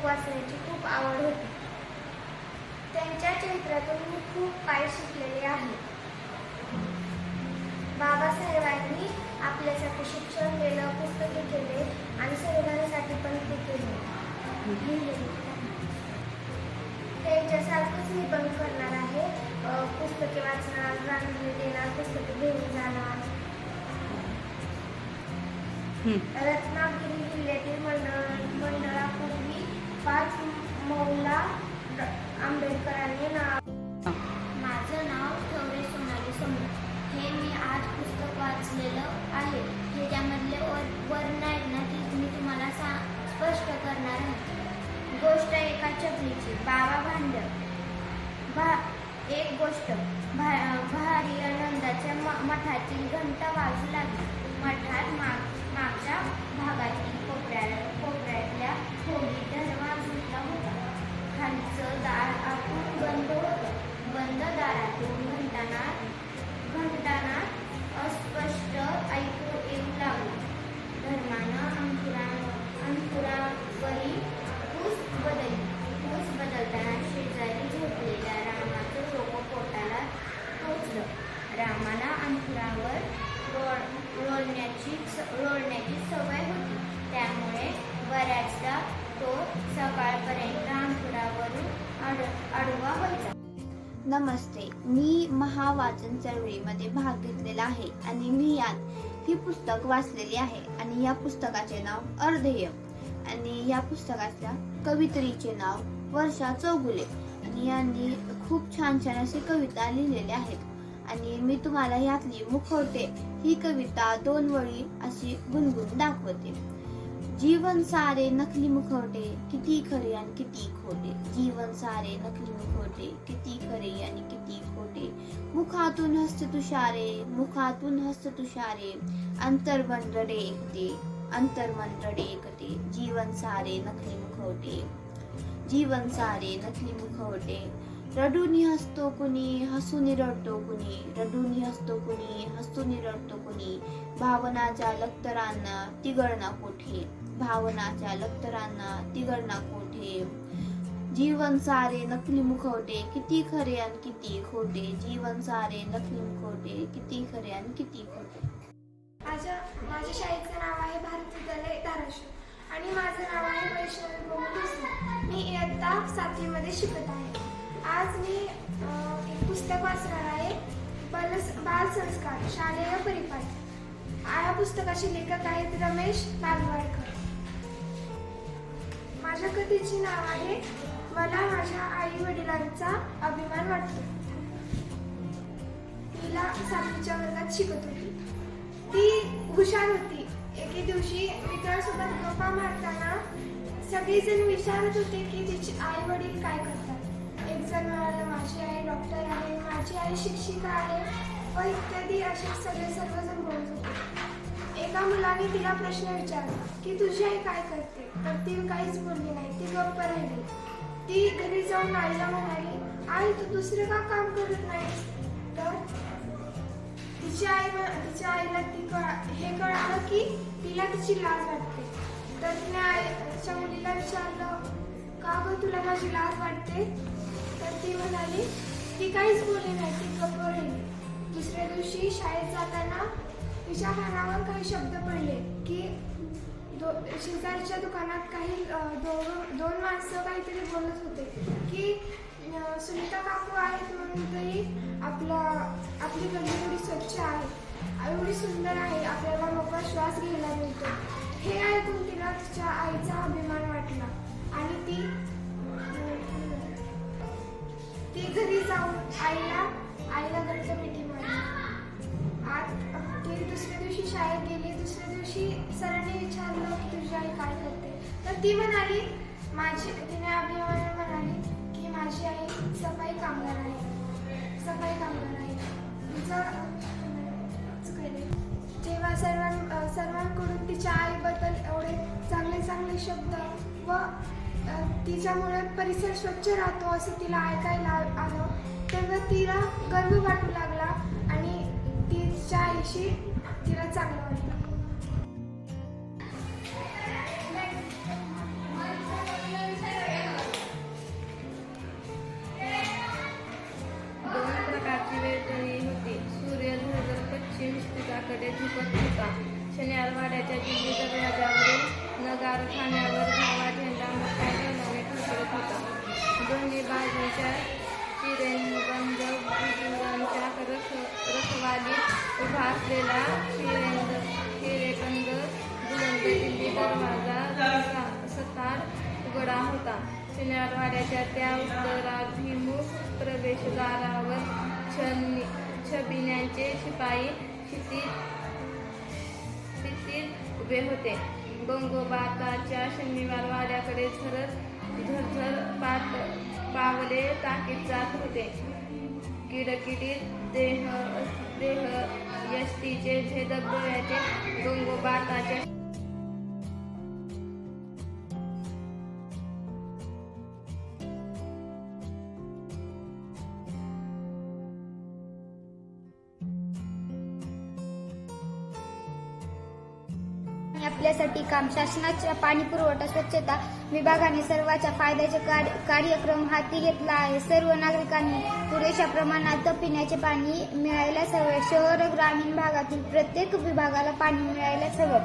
पुस्तक वाचण्याची खूप आवड होती. त्यांच्या चरित्रातून मी खूप काही शिकलेले आहे. बाबासाहेबांनी आपल्यासाठी शिक्षण केलं पुस्तके केले आणि संविधानासाठी पण ते केले. त्यांच्यासारखंच मी पण करणार आहे. पुस्तके वाचणार रांगोळी देणार पुस्तके घेऊन जाणार. रत्नागिरी जिल्ह्यातील मंडळ मंडळापूर्वी पाच मौला आंबेडकरांनी नाव माझं नाव ठवरे सोनाली समोर हे मी आज पुस्तक वाचलेलं आहे. हे त्यामधले वर वर्ण आहेत ना ती मी तुम्हाला सा स्पष्ट करणार आहे. गोष्ट एका चपलीची बाबा भांड. भा एक गोष्ट. भा भारी आनंदाच्या म- मठातील घंटा वाजू लागली. मठात माग मागच्या भागातील कोपऱ्या कोपऱ्यातल्या खोलीत दरवाजा होता. खालचं दार आपण बंद होतं. बंद दारातून घंटाना घंटाना अस्पष्ट ऐकू येऊ लागलं. धर्मानं अंकुरा अंकुरावरी पूस बदलली पूस बदलताना शेजारी झोपलेल्या रामाचं डोकं पोटाला टोचलं. रामाला अंकुरावर रोळ रोळण्याची रोडण्याची सवय होती. त्यामुळे बऱ्याचदा तो सकाळपर्यंत अंकुरावरून अड आडवा व्हायचा. नमस्ते. मी महावाचन चळवळीमध्ये भाग घेतलेला आहे आणि मी यात ही पुस्तक वाचलेली आहे आणि या पुस्तकाचे नाव अर्धेय आणि या पुस्तकाच्या कवित्रीचे नाव वर्षा चौगुले आणि यांनी खूप छान छान असे कविता लिहिलेल्या आहेत. आणि मी तुम्हाला यातली मुखवटे ही कविता दोन वळी अशी गुणगुण दाखवते. जीवन सारे नकली मुखवटे किती खरे आणि किती खोटे. जीवन सारे नकली मुखवटे किती खरे आणि किती खोटे. मुखातून हस्त तुषारे मुखातून हस्त तुषारे. अंतर्मन रडे एकते अंतर्मन रडे जीवन सारे नकली मुखवटे. जीवन सारे नकली मुखवटे. रडूनी हसतो कुणी हसूनी रडतो कुणी रडूनी हसतो कुणी हसूनी रडतो कुणी भावनाच्या लक्तरांना तिगळना कोठे? भावनाच्या लक्तरांना तिगळना कोठे? जीवन सारे नकली मुखवटे किती खरे आणि किती खोटे? जीवन सारे नकली मुखवटे किती खरे आणि किती खोटे? माझ्या माझ्या शाळेचं नाव आहे भारत विद्यालय धाराशिव. आणि माझं नाव आहे वैष्णवी मी इयत्ता सातवीमध्ये शिकत आहे. आज मी एक पुस्तक वाचणार आहे. बल बाल संस्कार शालेय परिपाठ. या पुस्तकाचे लेखक आहेत रमेश नागवाडकर. माझ्या कथेचे नाव आहे मला माझ्या आई वडिलांचा अभिमान वाटतो. तिला सातवीच्या वर्गात शिकत होती ती हुशार होती. एके दिवशी मित्रांसोबत गप्पा मारताना सगळेजण विचारत होते की तिचे आई वडील काय करतात. एक मिळालं माझी आई डॉक्टर आहे माझी आई शिक्षिका आहे. व इत्यादी असे सगळे सर्वजण बोलत होते. एका मुलाने तिला प्रश्न विचारला की तुझी आई काय करते? तर ती काहीच बोलली नाही ती गप्प राहिली. ती घरी जाऊन आईला म्हणाली आई तू दुसरं का काम करत नाहीस? तर तिच्या आई तिच्या आईला ती कळा हे कळालं की तिला तिची लाज वाटते. तर तिने आईच्या मुलीला विचारलं का गं तुला माझी लाज वाटते? तर ती म्हणाली ती काहीच बोलली नाही ती गप्प राहिली दुसऱ्या दिवशी शाळेत जाताना तिच्या कानावर काही शब्द पडले की दो शेजारच्या दुकानात काही दोन दोन माणसं काहीतरी बोलत होते की सुनीता काकू आहेत म्हणून तरी आपला आपली गल्ली एवढी स्वच्छ आहे. एवढी सुंदर आहे आपल्याला मोकळा श्वास घ्यायला मिळतो. हे ऐकून तिला तिच्या आईचा ती म्हणाली माझी तिने अभिमान म्हणाली की माझी आई सफाई कामगार आहे. सफाई कामगार आहे. तिचं चुकले तेव्हा सर्वां सर्वांकडून तिच्या आईबद्दल एवढे चांगले चांगले शब्द व तिच्यामुळे परिसर स्वच्छ राहतो असं तिला ऐकायला आलं तेव्हा तिला गर्व वाटू लागला आणि तिच्या आईशी तिला चांगलं वाटलं. शनिवारवाड्याच्या दिल्ली दरवाजावरील नगारखान्यावर धावा झेंडा मोठ्या जेवणाने फडकत होता. दोन्ही बाजूच्या चिरेनबंद बुजुर्गांच्या रख रखवालीत उभा असलेला शिरेंद हिरेकंद बुलंद दिल्ली दरवाजा सतार उघडा होता. शनिवारवाड्याच्या त्या उत्तराभिमुख प्रवेशद्वारावर छबिन्यांचे शिपाई क्षितीत उभे होते. गंगोबाताच्या शनिवार वाड्याकडे झरत झरझर पाट पावले टाकीत जात होते. किडकिडीत देह देह यष्टीचे भेदक डोळ्याचे गंगोबाताच्या आपल्यासाठी काम. शासनाच्या पाणी पुरवठा स्वच्छता विभागाने सर्वांच्या फायद्याचे कार्यक्रम हाती घेतला आहे. सर्व नागरिकांनी पुरेशा प्रमाणात पिण्याचे पाणी मिळायलाच हवे. शहर ग्रामीण भागातील प्रत्येक विभागाला पाणी मिळायलाच हवं.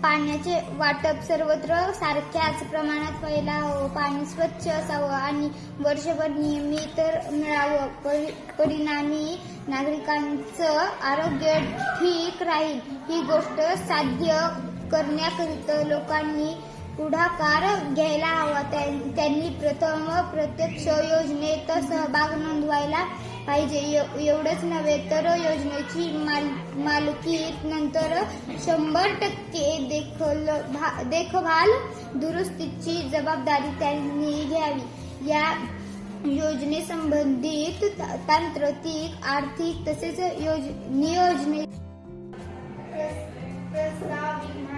पाण्याचे वाटप सर्वत्र सारख्याच प्रमाणात व्हायला हवं. पाणी स्वच्छ असावं आणि वर्षभर नियमित मिळावं. परि- परिणामी नागरिकांचं आरोग्य ठीक राहील ही गोष्ट साध्य करण्याकरिता लोकांनी पुढाकार घ्यायला हवा. त्यां- त्यांनी प्रथम प्रत्यक्ष योजनेत सहभाग नोंदवायला पाहिजे. एवढंच नव्हे तर योजनेची माल मालकी नंतर शंभर टक्के देखल भा- देखभाल दुरुस्तीची जबाबदारी त्यांनी घ्यावी. या योजनेसंबंधित तांत्रिक आर्थिक तसेच योज नियोजने प्रस्तावित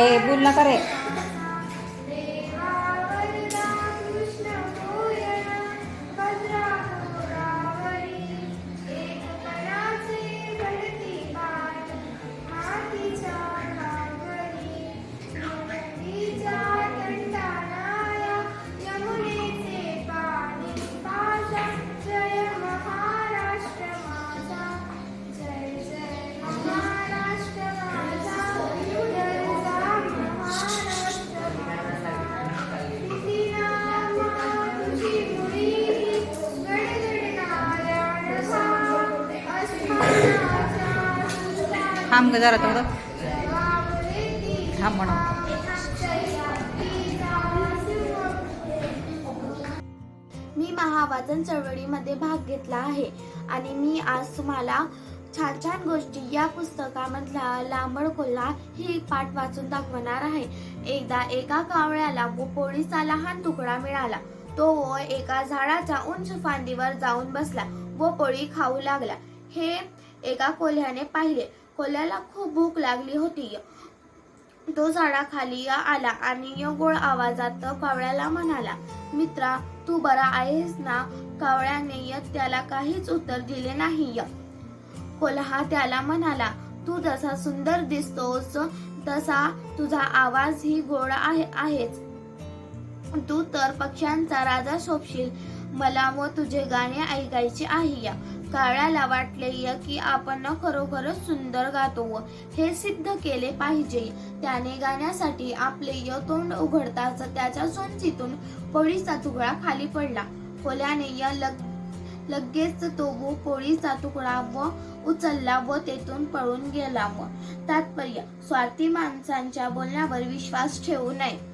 ए बोल नका रे थांब मी महावाचन चळवळीमध्ये भाग घेतला आहे आणि मी आज तुम्हाला छान छान गोष्टी या पुस्तकामधला लांबड कोल्हा ही पाठ वाचून दाखवणार आहे. एकदा एका कावळ्याला पोळीचा लहान तुकडा मिळाला. तो एका झाडाच्या उंच फांदीवर जाऊन बसला. व पोळी खाऊ लागला. हे एका कोल्ह्याने पाहिले. कोल्ह्याला खूप भूक लागली होती. तो झाडाखाली आला आणि गोड आवाजात कावळ्याला म्हणाला मित्रा तू बरा आहेस ना कावळ्याने त्याला काहीच उत्तर दिले नाही. कोल्हा त्याला म्हणाला तू जसा सुंदर दिसतोस तसा तुझा आवाज ही गोड आहे आहेच. तू तर पक्ष्यांचा राजा शोभशील. मला व तुझे गाणे ऐकायचे आहे. या कावळ्याला वाटले की आपण खरोखरच सुंदर गातो व हे सिद्ध केले पाहिजे. त्याने गाण्यासाठी आपले य तोंड उघडताच त्याच्या सोंचीतून पोळीचा तुकडा खाली पडला. कोल्याने या लग लगेच तो व पोळीचा तुकडा व उचलला व तेथून पळून गेला व. तात्पर्य स्वार्थी माणसांच्या बोलण्यावर विश्वास ठेवू नये.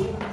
आणि सोमची